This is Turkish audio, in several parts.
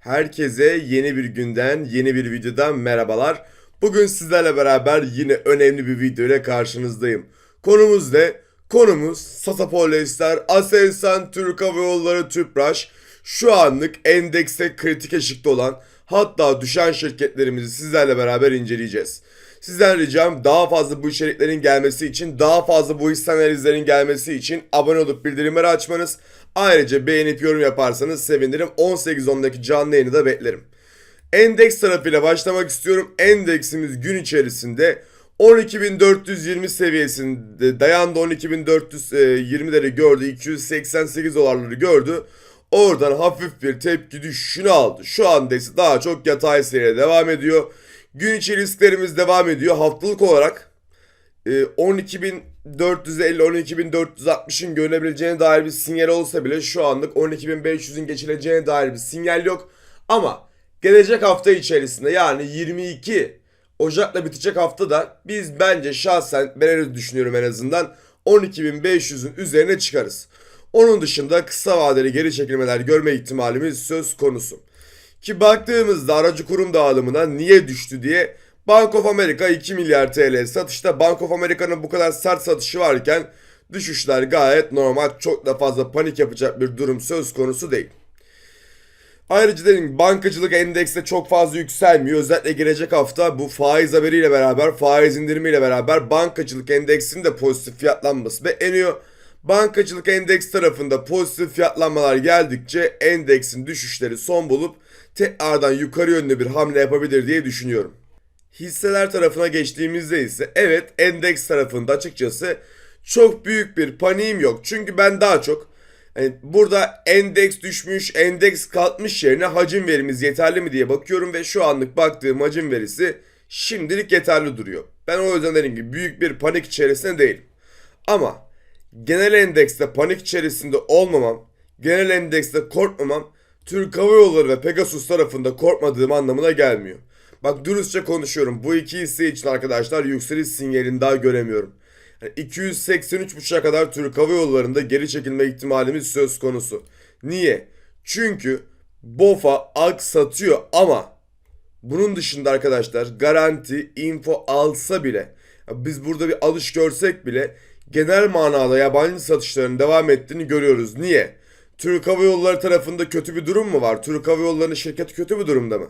Herkese yeni bir günden, yeni bir videodan merhabalar. Bugün sizlerle beraber yine önemli bir video ile karşınızdayım. Konumuz ne? Konumuz Sasapolyester, Aselsan, Türk Hava Yolları, Tüpraş. Şu anlık endekste kritik eşikte olan hatta düşen şirketlerimizi sizlerle beraber inceleyeceğiz. Sizden ricam daha fazla bu içeriklerin gelmesi için, daha fazla bu hisse analizlerin gelmesi için abone olup bildirimleri açmanız. Ayrıca beğenip yorum yaparsanız sevinirim. 18.10'daki canlı yayını da beklerim. Endeks tarafıyla başlamak istiyorum. Endeksimiz gün içerisinde 12.420 seviyesinde dayandı. 12.420'leri e, gördü. 288 dolarları gördü. Oradan hafif bir tepki düşüşünü aldı. Şu anda ise daha çok yatay seyrede devam ediyor. Gün içi risklerimiz devam ediyor. Haftalık olarak e, 12.000 450-12460'ın görünebileceğine dair bir sinyal olsa bile şu anlık 12500'ün geçileceğine dair bir sinyal yok. Ama gelecek hafta içerisinde yani 22 Ocak'la bitecek haftada biz bence şahsen ben öyle düşünüyorum en azından 12500'ün üzerine çıkarız. Onun dışında kısa vadeli geri çekilmeler görme ihtimalimiz söz konusu. Ki baktığımızda aracı kurum dağılımına niye düştü diye Bank of America 2 milyar TL satışta Bank of America'nın bu kadar sert satışı varken düşüşler gayet normal çok da fazla panik yapacak bir durum söz konusu değil. Ayrıca dedim bankacılık endekste çok fazla yükselmiyor. Özellikle gelecek hafta bu faiz haberiyle beraber, faiz indirimiyle beraber bankacılık endeksinin de pozitif fiyatlanması bekleniyor. Bankacılık endeks tarafında pozitif fiyatlanmalar geldikçe endeksin düşüşleri son bulup tekrardan yukarı yönlü bir hamle yapabilir diye düşünüyorum. Hisseler tarafına geçtiğimizde ise evet endeks tarafında açıkçası çok büyük bir paniğim yok. Çünkü ben daha çok hani burada endeks düşmüş, endeks kalkmış yerine hacim verimiz yeterli mi diye bakıyorum ve şu anlık baktığım hacim verisi şimdilik yeterli duruyor. Ben o yüzden dediğim gibi büyük bir panik içerisinde değilim. Ama genel endekste panik içerisinde olmamam, genel endekste korkmamam Türk Hava Yolları ve Pegasus tarafında korkmadığım anlamına gelmiyor. Bak dürüstçe konuşuyorum. Bu iki hisse için arkadaşlar yükseliş sinyalini daha göremiyorum. Yani 283.5'a kadar Türk Hava Yolları'nda geri çekilme ihtimalimiz söz konusu. Niye? Çünkü BOFA ak satıyor ama bunun dışında arkadaşlar garanti info alsa bile biz burada bir alış görsek bile genel manada yabancı satışların devam ettiğini görüyoruz. Niye? Türk Hava Yolları tarafında kötü bir durum mu var? Türk Hava Yolları'nın şirketi kötü bir durumda mı?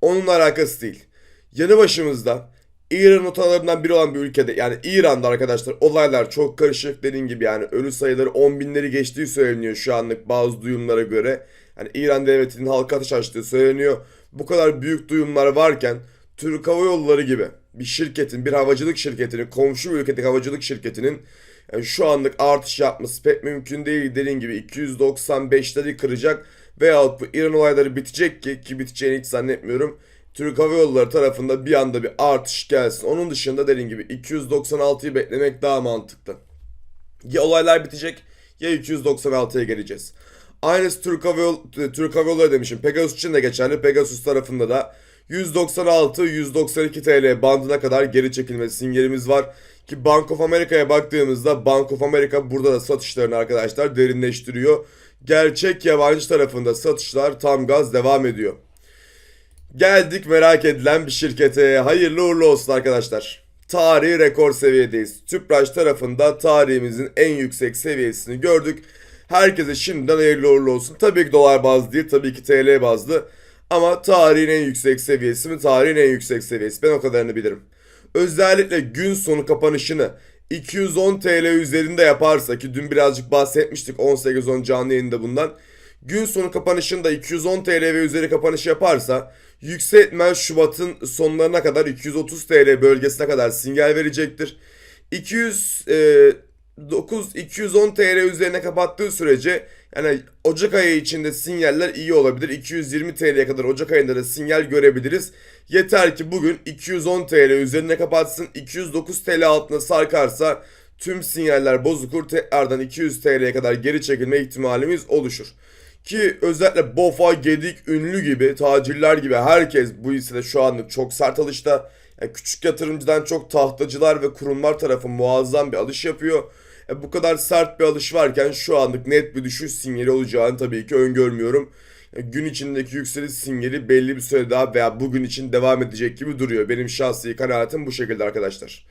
Onunla alakası değil. Yanı başımızda İran otalarından biri olan bir ülkede yani İran'da arkadaşlar olaylar çok karışık dediğim gibi yani ölü sayıları 10 binleri geçtiği söyleniyor şu anlık bazı duyumlara göre. Yani İran devletinin halka ateş açtığı söyleniyor. Bu kadar büyük duyumlar varken Türk Hava Yolları gibi bir şirketin, bir havacılık şirketinin, komşu ülkedeki havacılık şirketinin yani şu anlık artış yapması pek mümkün değil. Dediğim gibi 295'leri kıracak veyahut bu İran olayları bitecek ki ki biteceğini hiç zannetmiyorum. Türk Hava Yolları tarafında bir anda bir artış gelsin. Onun dışında dediğim gibi 296'yı beklemek daha mantıklı. Ya olaylar bitecek ya 296'ya geleceğiz. Aynısı Türk Hava, Yol, Türk Hava Yolları demişim. Pegasus için de geçerli. Pegasus tarafında da 196-192 TL bandına kadar geri çekilme sinyalimiz var. Ki Bank of America'ya baktığımızda Bank of America burada da satışlarını arkadaşlar derinleştiriyor. Gerçek yabancı tarafında satışlar tam gaz devam ediyor. Geldik merak edilen bir şirkete. Hayırlı uğurlu olsun arkadaşlar. Tarihi rekor seviyedeyiz. Tüpraş tarafında tarihimizin en yüksek seviyesini gördük. Herkese şimdiden hayırlı uğurlu olsun. Tabii ki dolar bazlı değil, tabii ki TL bazlı. Ama tarihin en yüksek seviyesi mi? Tarihin en yüksek seviyesi. Ben o kadarını bilirim. Özellikle gün sonu kapanışını 210 TL üzerinde yaparsa ki dün birazcık bahsetmiştik 18-10 canlı yayında bundan. Gün sonu kapanışında 210 TL ve üzeri kapanış yaparsa yükseltmen Şubat'ın sonlarına kadar 230 TL bölgesine kadar sinyal verecektir. 200 e, 9 210 TL üzerine kapattığı sürece yani Ocak ayı içinde sinyaller iyi olabilir. 220 TL'ye kadar Ocak ayında da sinyal görebiliriz. Yeter ki bugün 210 TL üzerine kapatsın. 209 TL altına sarkarsa tüm sinyaller bozukur. Tekrardan 200 TL'ye kadar geri çekilme ihtimalimiz oluşur. Ki özellikle BOFA, Gedik, Ünlü gibi, tacirler gibi herkes bu hissede şu anlık çok sert alışta. Yani küçük yatırımcıdan çok tahtacılar ve kurumlar tarafı muazzam bir alış yapıyor. E, bu kadar sert bir alış varken şu anlık net bir düşüş sinyali olacağını tabii ki öngörmüyorum. gün içindeki yükseliş sinyali belli bir süre daha veya bugün için devam edecek gibi duruyor. Benim şahsi kanaatim bu şekilde arkadaşlar.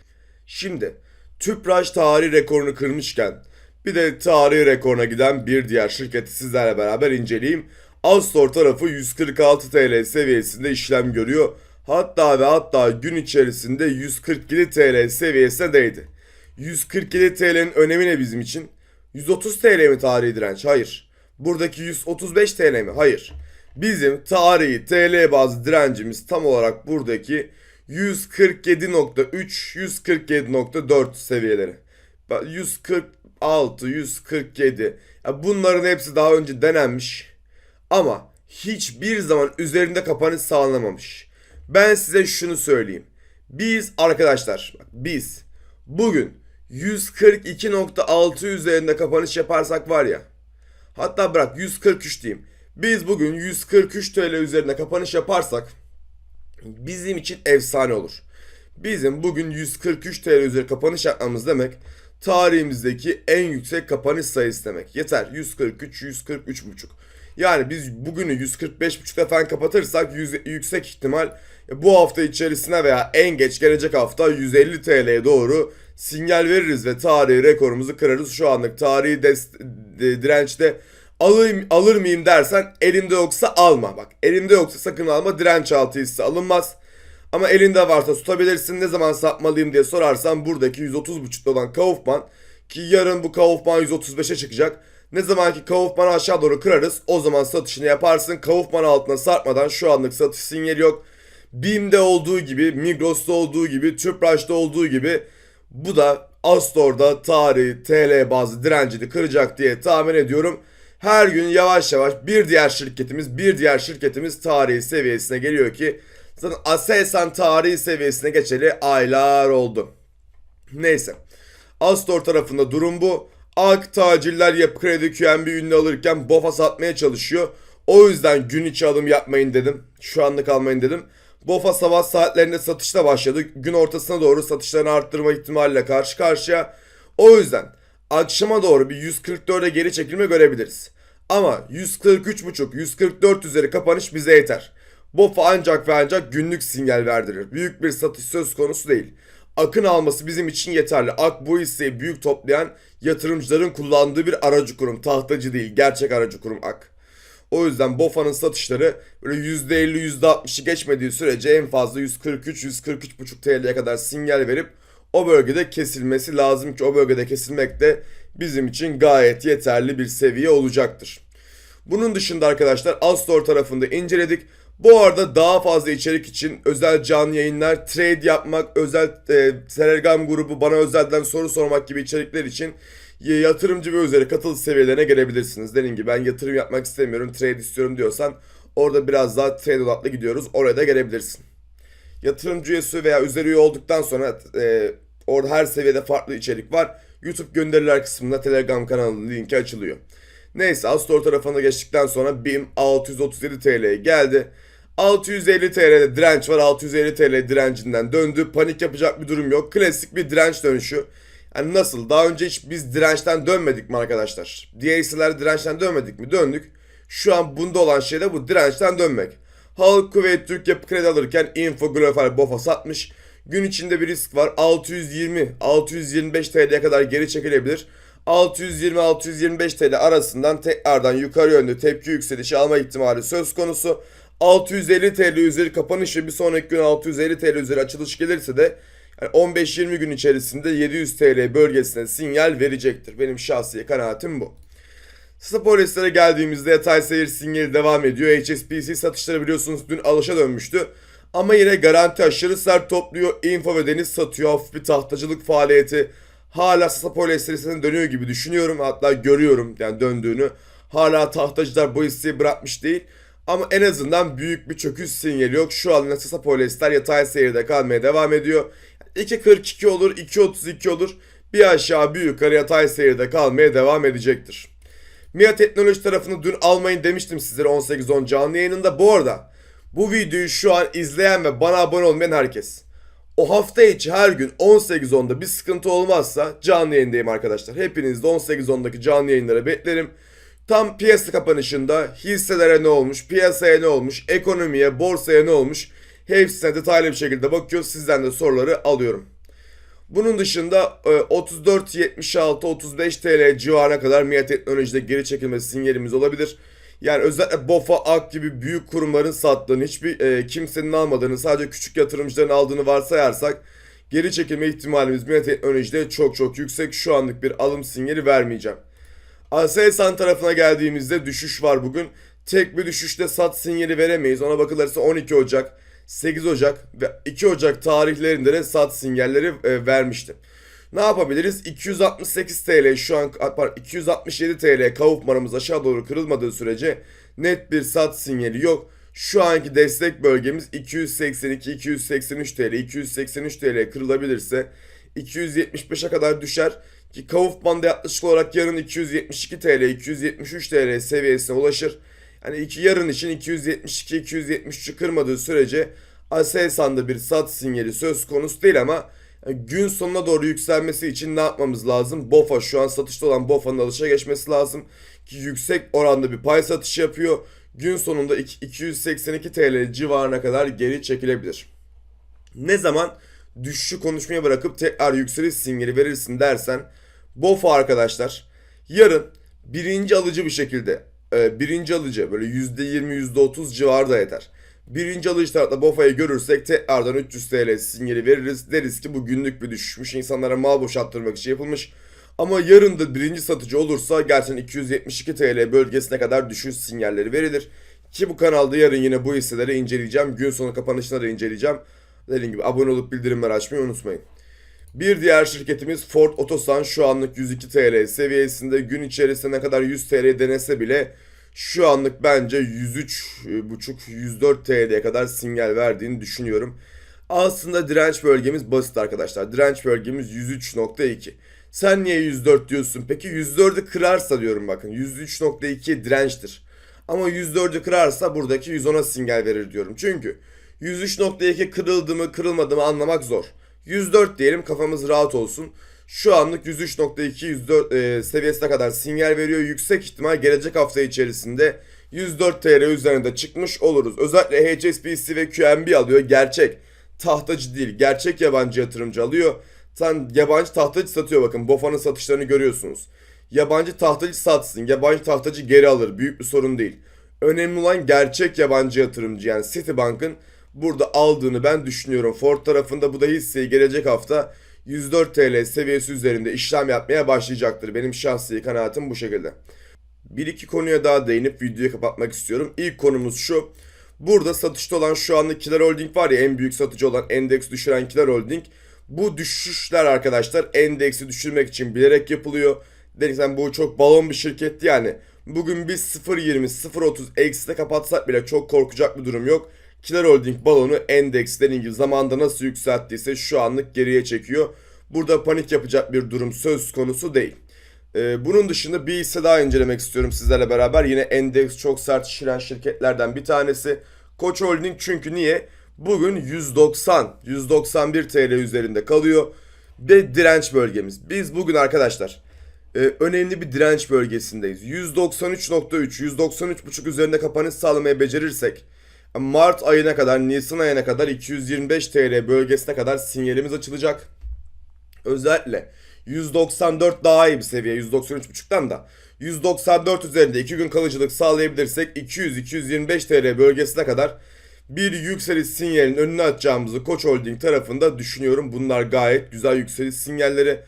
Şimdi Tüpraş tarihi rekorunu kırmışken bir de tarihi rekoruna giden bir diğer şirketi sizlerle beraber inceleyeyim. Astor tarafı 146 TL seviyesinde işlem görüyor. Hatta ve hatta gün içerisinde 147 TL seviyesine değdi. 147 TL'nin önemi ne bizim için? 130 TL mi tarihi direnç? Hayır. Buradaki 135 TL mi? Hayır. Bizim tarihi TL bazlı direncimiz tam olarak buradaki 147.3, 147.4 seviyeleri. 146, 147. Ya bunların hepsi daha önce denenmiş. Ama hiçbir zaman üzerinde kapanış sağlanamamış. Ben size şunu söyleyeyim. Biz arkadaşlar, bak biz bugün 142.6 üzerinde kapanış yaparsak var ya. Hatta bırak 143 diyeyim. Biz bugün 143 TL üzerinde kapanış yaparsak bizim için efsane olur. Bizim bugün 143 TL üzeri kapanış yapmamız demek tarihimizdeki en yüksek kapanış sayısı demek. Yeter 143 143,5. Yani biz bugünü 145,5'da falan kapatırsak yüz- yüksek ihtimal bu hafta içerisine veya en geç gelecek hafta 150 TL'ye doğru sinyal veririz ve tarihi rekorumuzu kırarız. Şu anlık tarihi dirençte alayım, alır mıyım dersen elinde yoksa alma. Bak elinde yoksa sakın alma direnç altı hisse alınmaz. Ama elinde varsa tutabilirsin. Ne zaman satmalıyım diye sorarsan buradaki 130.5'da olan Kaufman ki yarın bu Kaufman 135'e çıkacak. Ne zaman ki Kaufman'ı aşağı doğru kırarız o zaman satışını yaparsın. Kaufman altına sarkmadan şu anlık satış sinyali yok. BİM'de olduğu gibi, Migros'ta olduğu gibi, Tüpraş'ta olduğu gibi bu da Astor'da tarihi TL bazı direncini kıracak diye tahmin ediyorum. Her gün yavaş yavaş bir diğer şirketimiz, bir diğer şirketimiz tarihi seviyesine geliyor ki zaten Aselsan tarihi seviyesine geçeli aylar oldu. Neyse. Astor tarafında durum bu. Ak tacirler yapı kredi QNB ünlü alırken BOFA satmaya çalışıyor. O yüzden gün içi alım yapmayın dedim. Şu anlık almayın dedim. BOFA sabah saatlerinde satışta başladı. Gün ortasına doğru satışlarını arttırma ihtimaliyle karşı karşıya. O yüzden akşama doğru bir 144'e geri çekilme görebiliriz. Ama 143.5, 144 üzeri kapanış bize yeter. BOFA ancak ve ancak günlük sinyal verdirir. Büyük bir satış söz konusu değil. Akın alması bizim için yeterli. Ak bu hisseyi büyük toplayan yatırımcıların kullandığı bir aracı kurum. Tahtacı değil, gerçek aracı kurum Ak. O yüzden BOFA'nın satışları böyle %50 %60'ı geçmediği sürece en fazla 143 143,5 TL'ye kadar sinyal verip o bölgede kesilmesi lazım ki o bölgede kesilmek de bizim için gayet yeterli bir seviye olacaktır. Bunun dışında arkadaşlar Astor tarafında inceledik. Bu arada daha fazla içerik için özel canlı yayınlar, trade yapmak, özel e, Telegram grubu bana özelden soru sormak gibi içerikler için yatırımcı ve üzeri katıl seviyelerine gelebilirsiniz. Dediğim gibi ben yatırım yapmak istemiyorum, trade istiyorum diyorsan orada biraz daha trade odaklı gidiyoruz. Oraya da gelebilirsin. Yatırımcı üyesi veya üzeri üye olduktan sonra e, orada her seviyede farklı içerik var. YouTube gönderiler kısmında Telegram kanalı linki açılıyor. Neyse Astor tarafına geçtikten sonra BİM 637 TL'ye geldi. 650 TL'de direnç var. 650 TL direncinden döndü. Panik yapacak bir durum yok. Klasik bir direnç dönüşü. Yani nasıl? Daha önce hiç biz dirençten dönmedik mi arkadaşlar? Hisseler dirençten dönmedik mi? Döndük. Şu an bunda olan şey de bu dirençten dönmek. Halk Kuveyt Türk Yapı Kredi alırken Info Global BOFA satmış. Gün içinde bir risk var. 620 625 TL'ye kadar geri çekilebilir. 620-625 TL arasından tekrardan yukarı yönlü tepki yükselişi alma ihtimali söz konusu. 650 TL üzeri kapanış ve bir sonraki gün 650 TL üzeri açılış gelirse de yani 15-20 gün içerisinde 700 TL bölgesine sinyal verecektir. Benim şahsi kanaatim bu. Spoilerslere geldiğimizde yatay seyir sinyali devam ediyor. HSBC satışları biliyorsunuz dün alışa dönmüştü. Ama yine garanti aşırı sert topluyor. Info ve Deniz satıyor. Hafif bir tahtacılık faaliyeti. Hala spoiler serisine dönüyor gibi düşünüyorum. Hatta görüyorum yani döndüğünü. Hala tahtacılar bu hisseyi bırakmış değil. Ama en azından büyük bir çöküş sinyali yok. Şu an Nasa Polyester yatay seyirde kalmaya devam ediyor. 2.42 olur, 2.32 olur. Bir aşağı bir yukarı yatay seyirde kalmaya devam edecektir. MIA Teknoloji tarafını dün almayın demiştim sizlere 18.10 canlı yayınında. Bu arada bu videoyu şu an izleyen ve bana abone olmayan herkes. O hafta içi her gün 18.10'da bir sıkıntı olmazsa canlı yayındayım arkadaşlar. Hepiniz de 18.10'daki canlı yayınlara beklerim. Tam piyasa kapanışında hisselere ne olmuş, piyasaya ne olmuş, ekonomiye, borsaya ne olmuş hepsine detaylı bir şekilde bakıyoruz. Sizden de soruları alıyorum. Bunun dışında e, 34.76-35 TL civarına kadar MİA Teknoloji'de geri çekilme sinyalimiz olabilir. Yani özellikle BOFA, AK gibi büyük kurumların sattığını, hiçbir e, kimsenin almadığını, sadece küçük yatırımcıların aldığını varsayarsak geri çekilme ihtimalimiz MİA Teknoloji'de çok çok yüksek. Şu anlık bir alım sinyali vermeyeceğim. Aselsan tarafına geldiğimizde düşüş var bugün. Tek bir düşüşte sat sinyali veremeyiz. Ona bakılırsa 12 Ocak, 8 Ocak ve 2 Ocak tarihlerinde de sat sinyalleri e, vermiştim. Ne yapabiliriz? 268 TL şu an pardon, 267 TL Kaufman'ımız aşağı doğru kırılmadığı sürece net bir sat sinyali yok. Şu anki destek bölgemiz 282 283 TL 283 TL kırılabilirse 275'e kadar düşer ki Kaufman'da yaklaşık olarak yarın 272 TL 273 TL seviyesine ulaşır. Yani iki yarın için 272 273'ü kırmadığı sürece Aselsan'da bir sat sinyali söz konusu değil ama yani gün sonuna doğru yükselmesi için ne yapmamız lazım? BOFA şu an satışta olan BOFA'nın alışa geçmesi lazım ki yüksek oranda bir pay satışı yapıyor. Gün sonunda 282 TL civarına kadar geri çekilebilir. Ne zaman düşüşü konuşmaya bırakıp tekrar yükseliş sinyali verirsin dersen BOFA arkadaşlar yarın birinci alıcı bir şekilde e, birinci alıcı böyle %20 %30 civarı da yeter. Birinci alış tarafta BOFA'yı görürsek tekrardan 300 TL sinyali veririz. Deriz ki bu günlük bir düşüşmüş. insanlara mal boşalttırmak için yapılmış. Ama yarın da birinci satıcı olursa gerçekten 272 TL bölgesine kadar düşüş sinyalleri verilir. Ki bu kanalda yarın yine bu hisseleri inceleyeceğim. Gün sonu kapanışına da inceleyeceğim. Dediğim gibi abone olup bildirimleri açmayı unutmayın. Bir diğer şirketimiz Ford Otosan şu anlık 102 TL seviyesinde gün içerisinde ne kadar 100 TL denese bile şu anlık bence 103,5-104 TL'ye kadar sinyal verdiğini düşünüyorum. Aslında direnç bölgemiz basit arkadaşlar. Direnç bölgemiz 103.2. Sen niye 104 diyorsun? Peki 104'ü kırarsa diyorum bakın. 103.2 dirençtir. Ama 104'ü kırarsa buradaki 110'a sinyal verir diyorum. Çünkü 103.2 kırıldı mı kırılmadı mı anlamak zor. 104 diyelim kafamız rahat olsun. Şu anlık 103.2 104 e, seviyesine kadar sinyal veriyor. Yüksek ihtimal gelecek hafta içerisinde 104 TL üzerinde çıkmış oluruz. Özellikle HSBC ve QNB alıyor. Gerçek tahtacı değil. Gerçek yabancı yatırımcı alıyor. Sen yabancı tahtacı satıyor bakın. BOFA'nın satışlarını görüyorsunuz. Yabancı tahtacı satsın. Yabancı tahtacı geri alır. Büyük bir sorun değil. Önemli olan gerçek yabancı yatırımcı yani Citibank'ın burada aldığını ben düşünüyorum. Ford tarafında bu da hisseyi gelecek hafta 104 TL seviyesi üzerinde işlem yapmaya başlayacaktır. Benim şahsi kanaatim bu şekilde. Bir iki konuya daha değinip videoyu kapatmak istiyorum. İlk konumuz şu. Burada satışta olan şu anda Kiler Holding var ya en büyük satıcı olan endeks düşüren Kiler Holding. Bu düşüşler arkadaşlar endeksi düşürmek için bilerek yapılıyor. Dersen bu çok balon bir şirketti yani. Bugün biz 0.20 0.30 ekside kapatsak bile çok korkacak bir durum yok. Kiler Holding balonu endeks dediğim gibi zamanda nasıl yükselttiyse şu anlık geriye çekiyor. Burada panik yapacak bir durum söz konusu değil. Ee, bunun dışında bir hisse daha incelemek istiyorum sizlerle beraber. Yine endeks çok sert şişiren şirketlerden bir tanesi. Koç Holding çünkü niye? Bugün 190, 191 TL üzerinde kalıyor. Ve direnç bölgemiz. Biz bugün arkadaşlar e, önemli bir direnç bölgesindeyiz. 193.3, 193.5 üzerinde kapanış sağlamayı becerirsek Mart ayına kadar, Nisan ayına kadar 225 TL bölgesine kadar sinyalimiz açılacak. Özellikle 194 daha iyi bir seviye 193.5'tan da 194 üzerinde 2 gün kalıcılık sağlayabilirsek 200-225 TL bölgesine kadar bir yükseliş sinyalinin önüne atacağımızı Koç Holding tarafında düşünüyorum. Bunlar gayet güzel yükseliş sinyalleri.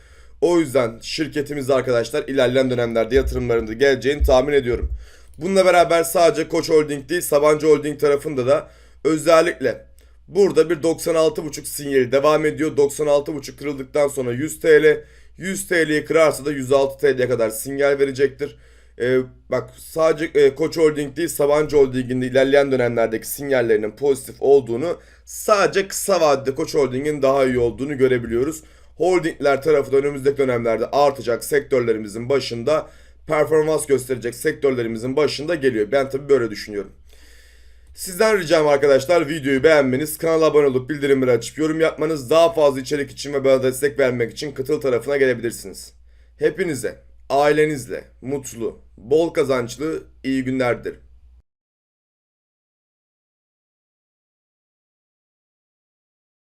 O yüzden şirketimiz arkadaşlar ilerleyen dönemlerde yatırımlarında geleceğini tahmin ediyorum. Bununla beraber sadece Koç Holding değil Sabancı Holding tarafında da özellikle burada bir 96.5 sinyali devam ediyor. 96.5 kırıldıktan sonra 100 TL. 100 TL'yi kırarsa da 106 TL'ye kadar sinyal verecektir. Ee, bak sadece e, Koç Holding değil Sabancı Holding'in de ilerleyen dönemlerdeki sinyallerinin pozitif olduğunu sadece kısa vadede Koç Holding'in daha iyi olduğunu görebiliyoruz. Holdingler tarafı da önümüzdeki dönemlerde artacak sektörlerimizin başında performans gösterecek sektörlerimizin başında geliyor. Ben tabii böyle düşünüyorum. Sizden ricam arkadaşlar videoyu beğenmeniz, kanala abone olup bildirimleri açıp yorum yapmanız, daha fazla içerik için ve bana destek vermek için katıl tarafına gelebilirsiniz. Hepinize ailenizle mutlu, bol kazançlı, iyi günler dilerim.